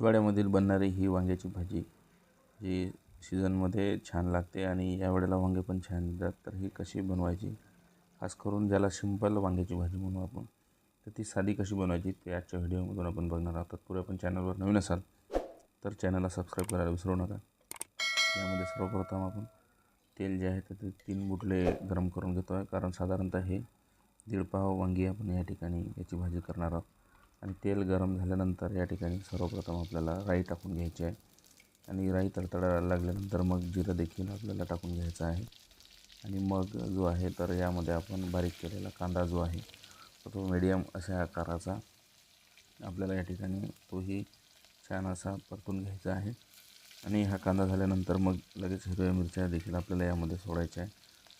हिवाळ्यामधील बनणारी ही वांग्याची भाजी जी सीझनमध्ये छान लागते आणि या वेळेला वांगे पण छान येतात तर ही कशी बनवायची? खास करून ज्याला सिंपल वांग्याची भाजी म्हणू आपण तर ती साधी कशी बनवायची ते आजच्या व्हिडिओमधून आपण बघणार आहोत. तत्पूर्वी आपण चॅनलवर नवीन असाल तर चॅनलला सबस्क्राईब करायला विसरू नका. यामध्ये सर्वप्रथम आपण तेल जे आहे तर ते तीन बुटले गरम करून घेतो आहे कारण साधारणतः हे दीड पाव वांगी आपण या ठिकाणी याची भाजी करणार आहोत. आणि तेल गरम झाल्यानंतर या ठिकाणी सर्वप्रथम आपल्याला राई टाकून घ्यायची आहे. आणि राई तडतडायला लागल्यानंतर मग जिरं देखील आपल्याला टाकून घ्यायचं आहे. आणि मग जो आहे तर यामध्ये आपण बारीक केलेला कांदा जो आहे तो मीडियम अशा आकाराचा आपल्याला या ठिकाणी तोही छान असा परतून घ्यायचा आहे. आणि हा कांदा झाल्यानंतर मग लगेच हिरव्या मिरच्या देखील आपल्याला यामध्ये सोडायच्या आहे.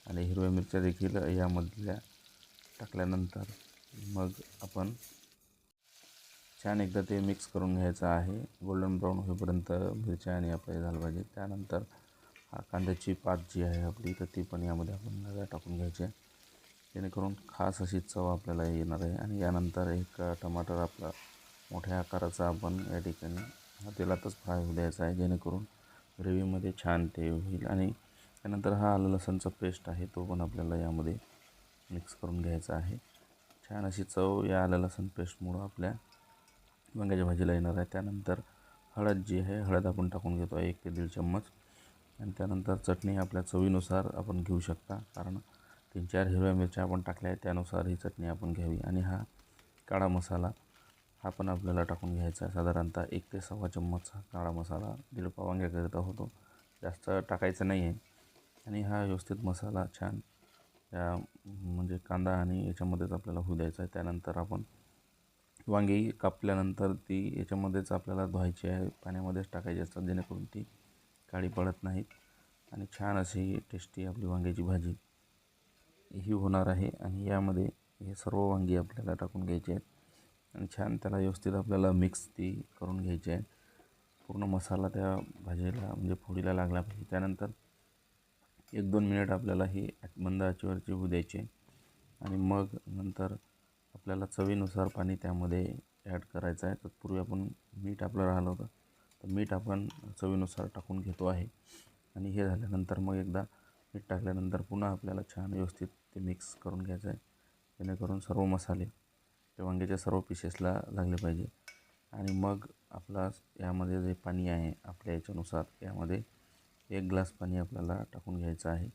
आणि हिरव्या मिरच्या देखील यामधल्या टाकल्यानंतर मग आपण छान एकदा ते मिक्स करून घ्यायचं आहे. गोल्डन ब्राऊन होईपर्यंत मिरच्या आणि आपल्या झालं पाहिजे त्यानंतर कांद्याची पात जी आहे आपली तर ती पण यामध्ये आपण नव्या टाकून घ्यायची आहे. जेणेकरून खास अशी चव आपल्याला येणार आहे. आणि यानंतर एक टमाटर आपला मोठ्या आकाराचा आपण या ठिकाणी हा तेलातच फ्राय होऊ द्यायचा आहे. जेणेकरून ग्रेव्हीमध्ये छान ते होईल. आणि त्यानंतर हा आलं लसणचा पेस्ट आहे तो पण आपल्याला यामध्ये मिक्स करून घ्यायचा आहे. छान अशी चव या आलं लसण पेस्टमुळं आपल्या वांग्याच्या भाजीला येणार आहे. त्यानंतर हळद जी आहे हळद आपण टाकून घेतो आहे एक ते दीड चम्मच. आणि त्यानंतर चटणी आपल्या चवीनुसार आपण घेऊ शकता. कारण तीन चार हिरव्या मिरच्या आपण टाकल्या आहेत त्यानुसार ही चटणी आपण घ्यावी. आणि हा काळा मसाला हा पण आपल्याला टाकून घ्यायचा आहे. साधारणतः एक ते सव्वा चम्मच हा काळा मसाला दीड वांग्याकरिता होतो. जास्त टाकायचं नाही आहे. आणि हा व्यवस्थित मसाला छान या म्हणजे कांदा आणि याच्यामध्येच आपल्याला होऊ द्यायचा आहे. त्यानंतर आपण वांगी कापल्यानंतर ती याच्यामध्येच आपल्याला धुवायची आहे पाण्यामध्येच टाकायची असतात जेणेकरून ती काळी पडत नाहीत. आणि छान अशी टेस्टी आपली वांग्याची भाजी ही होणार आहे. आणि यामध्ये हे सर्व वांगी आपल्याला टाकून घ्यायची आहेत. आणि छान त्याला व्यवस्थित आपल्याला मिक्स ती करून घ्यायची आहे पूर्ण मसाला त्या भाजीला म्हणजे फोडीला लागला पाहिजे. त्यानंतर एक दोन मिनिट आपल्याला ही मंद आचेवरची होऊ द्यायची आणि मग नंतर आपल्याला चवीनुसार पाणी त्यामध्ये ॲड करायचं आहे. तत्पूर्वी आपण मीठ आपलं राहिलं होतं. तर मीठ आपण चवीनुसार टाकून घेतो आहे. आणि हे झाल्यानंतर मग एकदा मीठ टाकल्यानंतर पुन्हा आपल्याला छान व्यवस्थित ते मिक्स करून घ्यायचं आहे. जेणेकरून सर्व मसाले ते वांग्याच्या सर्व पीसेसला लागले पाहिजे. आणि मग आपला यामध्ये जे पाणी आहे आपल्या याच्यानुसार यामध्ये एक ग्लास पाणी आपल्याला टाकून घ्यायचं आहे.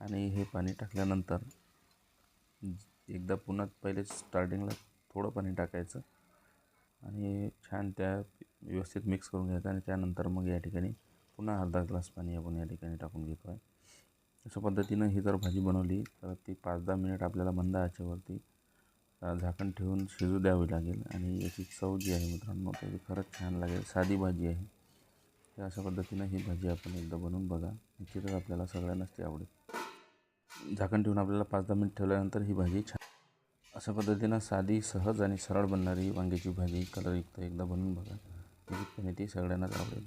आणि हे पाणी टाकल्यानंतर एकदा पुन्हा पहिले स्टार्टिंगला थोडं पाणी टाकायचं आणि छान त्या व्यवस्थित मिक्स करून घ्यायचं आणि त्यानंतर मग या ठिकाणी पुन्हा अर्धा ग्लास पाणी आपण या ठिकाणी टाकून घेतो आहे अशा पद्धतीनं ही जर भाजी बनवली तर ती पाच दहा मिनिट आपल्याला मंद आचेवरती झाकण ठेवून शिजू द्यावी लागेल आणि याची चव जी आहे मित्रांनो ती खरंच छान लागेल. साधी भाजी आहे. तर अशा पद्धतीनं ही भाजी आपण एकदा बनवून बघा. निश्चितच आपल्याला सगळ्यांनाच ती आवडेल. झाकण ठेवून आपल्याला पाच दहा मिनिट ठेवल्यानंतर ही भाजी छान अशा पद्धतीनं साधी सहज आणि सरळ बनणारी वांग्याची भाजी कलरयुक्त एकदा बनवून बघा. म्हणजे निश्चितपणे ती सगळ्यांनाच आवडेल.